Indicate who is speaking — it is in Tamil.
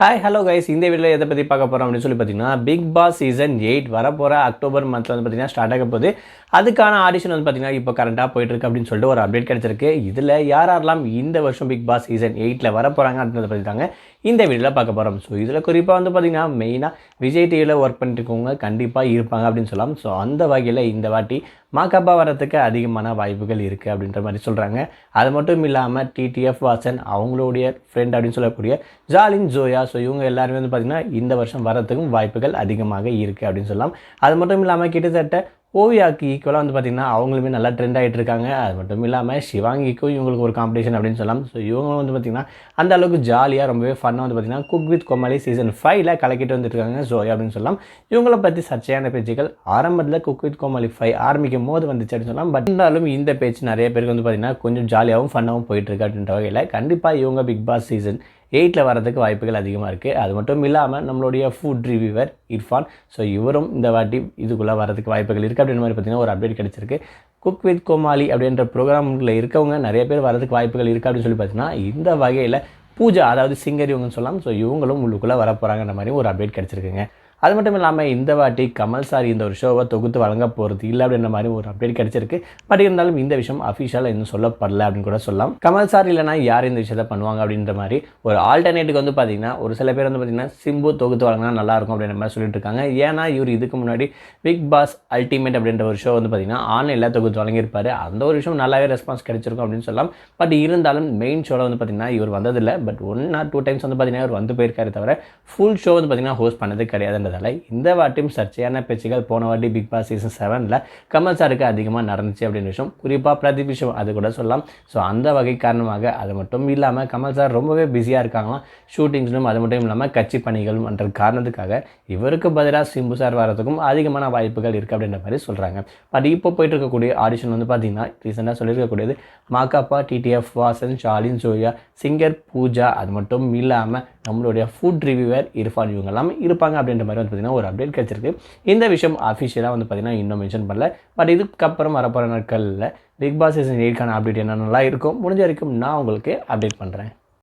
Speaker 1: ஹாய் ஹலோ கைஸ் இந்த வீடியோவில் எதை பற்றி பார்க்க போகிறோம் அப்படின்னு சொல்லி பார்த்தீங்கன்னா பிக் பாஸ் சீசன் எயிட் வரப்போகிற அக்டோபர் மந்த்தில் வந்து பார்த்தீங்கன்னா ஸ்டார்ட் ஆக போகுது. அதுக்கான ஆடிஷன் வந்து பார்த்தீங்கன்னா இப்போ கரண்ட்டாக போயிட்டுருக்கு அப்படின்னு சொல்லிட்டு ஒரு அப்டேட் கிடச்சிருக்கு. இதில் யார் யாரெல்லாம் இந்த வருஷம் பிக் பாஸ் சீசன் எயிட்டில் வர போகிறாங்க அப்படின்றத பற்றி தாங்க இந்த வீடியோவில் பார்க்க போகிறோம் ஸோ இதில் குறிப்பாக வந்து பார்த்தீங்கன்னா மெயினாக விஜய் டிவியில் ஒர்க் பண்ணிட்டு இருக்கவங்க கண்டிப்பாக இருப்பாங்க அப்படின்னு சொல்லலாம். ஸோ அந்த வகையில் இந்த வாட்டி மாக்காப்பா வரத்துக்கு அதிகமான வாய்ப்புகள் இருக்குது அப்படின்ற மாதிரி சொல்கிறாங்க அது மட்டும் இல்லாமல் டிடிஎஃப் வாசன் அவங்களுடைய ஃப்ரெண்ட் அப்படின்னு சொல்லக்கூடிய ஜாலின் ஜோயா ஸோ இவங்க எல்லாருமே வந்து பார்த்திங்கன்னா இந்த வருஷம் வரத்துக்கும் வாய்ப்புகள் அதிகமாக இருக்குது அப்படின்னு சொல்லலாம். அது மட்டும் இல்லாமல் கிட்டத்தட்ட ஓவியாக்கு ஈக்குவலாக வந்து பார்த்திங்கன்னா அவங்களுமே நல்லா ட்ரெண்ட் ஆகிட்டு இருக்காங்க. அது மட்டும் இல்லாமல் சிவாங்கிக்கும் இவங்களுக்கு ஒரு காம்படிஷன் அப்படின்னு சொல்லலாம். ஸோ இவங்க வந்து பார்த்திங்கன்னா அந்த அளவுக்கு ஜாலியாக ரொம்பவே ஃபன்னாக வந்து பார்த்திங்கன்னா குக் வித் கோமாளி சீசன் ஃபைவ்ல கலக்கிட்டு வந்துட்டுருக்காங்க ஜோயா அப்படின்னு சொல்லலாம். இவங்கள பற்றி சர்ச்சையான பேச்சுக்கள் ஆரம்பத்தில் குக் வித் கோமாளி ஃபைவ் ஆரம்பிக்கும் போது வந்துச்சு அப்படின்னு சொல்லலாம். பட் இருந்தாலும் இந்த பேச்சு நிறைய பேருக்கு வந்து பார்த்திங்கன்னா கொஞ்சம் ஜாலியாகவும் ஃபன்னாகவும் போயிட்டுருக்கு அப்படின்ற வகையில் கண்டிப்பாக இவங்க பிக் பாஸ் சீசன் எயிட்டில் வரதுக்கு வாய்ப்புகள் அதிகமாக இருக்குது அது மட்டும் இல்லாமல் நம்மளுடைய ஃபுட் ரிவ்யூவர் இர்ஃபான். ஸோ இவரும் இந்த வாட்டி இதுக்குள்ளே வரதுக்கு வாய்ப்புகள் இருக்குது அப்படின்ற மாதிரி பார்த்தீங்கன்னா ஒரு அப்டேட் கிடச்சிருக்கு. குக் வித் கோமாளி அப்படின்ற ப்ரோக்ராமில் இருக்கவங்க நிறைய பேர் வரதுக்கு வாய்ப்புகள் இருக்குது அப்படின்னு சொல்லி பார்த்தீங்கன்னா இந்த வகையில் பூஜா அதாவது சிங்கர் இவங்கன்னு சொல்லலாம். ஸோ இவங்களும் உள்ளுக்குள்ளே வர போகிறாங்கன்ற மாதிரி ஒரு அப்டேட் கிடச்சிருக்குங்க. அது மட்டும் இல்லாமல் இந்த வாட்டி கமல் சார் இந்த ஒரு ஷோவை தொகுத்து வழங்க போகிறது இல்லை அப்படின்ற மாதிரி ஒரு அப்டேட் கிடச்சிருக்கு. பட் இருந்தாலும் இந்த விஷயம் அஃபிஷியலாக இன்னும் சொல்லப்படல அப்படின்னு கூட சொல்லலாம். கமல் சார் இல்லைனா யார் இந்த விஷயத்தை பண்ணுவாங்க அப்படின்ற மாதிரி ஒரு ஆல்டர்னேட்டுக்கு வந்து பார்த்தீங்கன்னா ஒரு சில பேர் வந்து பார்த்தீங்கன்னா சிம்பு தொகுத்து வழங்கினா நல்லாயிருக்கும் அப்படின்ற மாதிரி சொல்லிட்டு இருக்காங்க. ஏன்னா இவர் இதுக்கு முன்னாடி பிக் பாஸ் அல்டிமேட் அப்படின்ற ஒரு ஷோ வந்து பார்த்தீங்கன்னா ஆன்லைனில் தொகுத்து வழங்கியிருப்பார். அந்த ஒரு விஷயம் நல்லாவே ரெஸ்பான்ஸ் கிடைச்சிருக்கும் அப்படின்னு சொல்லலாம். பட் இருந்தாலும் மெயின் ஷோவில் வந்து பார்த்தீங்கன்னா இவர் வந்ததில்லை. But one or two times வந்து பார்த்தீங்கன்னா இவர் வந்து போயிருக்காரு தவிர ஃபுல் ஷோ வந்து பார்த்தீங்கன்னா ஹோஸ்ட் பண்ணது கிடையாது கிடையாதுன்றதால இந்த வாட்டியும் சர்ச்சையான பேச்சுகள் போன வாட்டி பிக் பாஸ் சீசன் செவனில் கமல் சாருக்கு அதிகமாக நடந்துச்சு அப்படின்னு விஷயம். குறிப்பாக பிரதீப் விஷயம் அது கூட சொல்லலாம். ஸோ அந்த வகை காரணமாக அது மட்டும் இல்லாமல் கமல் சார் ரொம்பவே பிஸியாக இருக்காங்களாம். ஷூட்டிங்ஸ்லும் அது மட்டும் இல்லாமல் கட்சி பணிகளும் என்ற காரணத்துக்காக இவருக்கு பதிலாக சிம்பு சார் வரதுக்கும் அதிகமான வாய்ப்புகள் இருக்குது அப்படின்ற மாதிரி சொல்கிறாங்க பட் இப்போ போயிட்டு இருக்கக்கூடிய ஆடிஷன் வந்து பார்த்தீங்கன்னா ரீசெண்டாக சொல்லியிருக்கக்கூடியது மாக்காப்பா டிடிஎஃப் வாசன் ஷாலின் ஜோயா சிங்கர் பூஜா அது மட்டும் இல்லாமல் நம்மளுடைய ஃபுட் ரிவ்யூவர் இரஃபான் இவங்க எல்லாமே இருப்பாங்க அப்படின்ற மாதிரி வந்து பார்த்திங்கன்னா ஒரு அப்டேட் கிடச்சிருக்கு. இந்த விஷயம் அஃபிஷியலாக வந்து பார்த்திங்கன்னா இன்னும் மென்ஷன் பண்ணல. பட் இதுக்கப்புறம் வரப்போகிற நாட்களில் பிக் பாஸ் சீசன் எயிட்கான அப்டேட் என்னென்னலாம் இருக்கும்? முடிஞ்ச வரைக்கும் நான் உங்களுக்கு அப்டேட் பண்ணுறேன்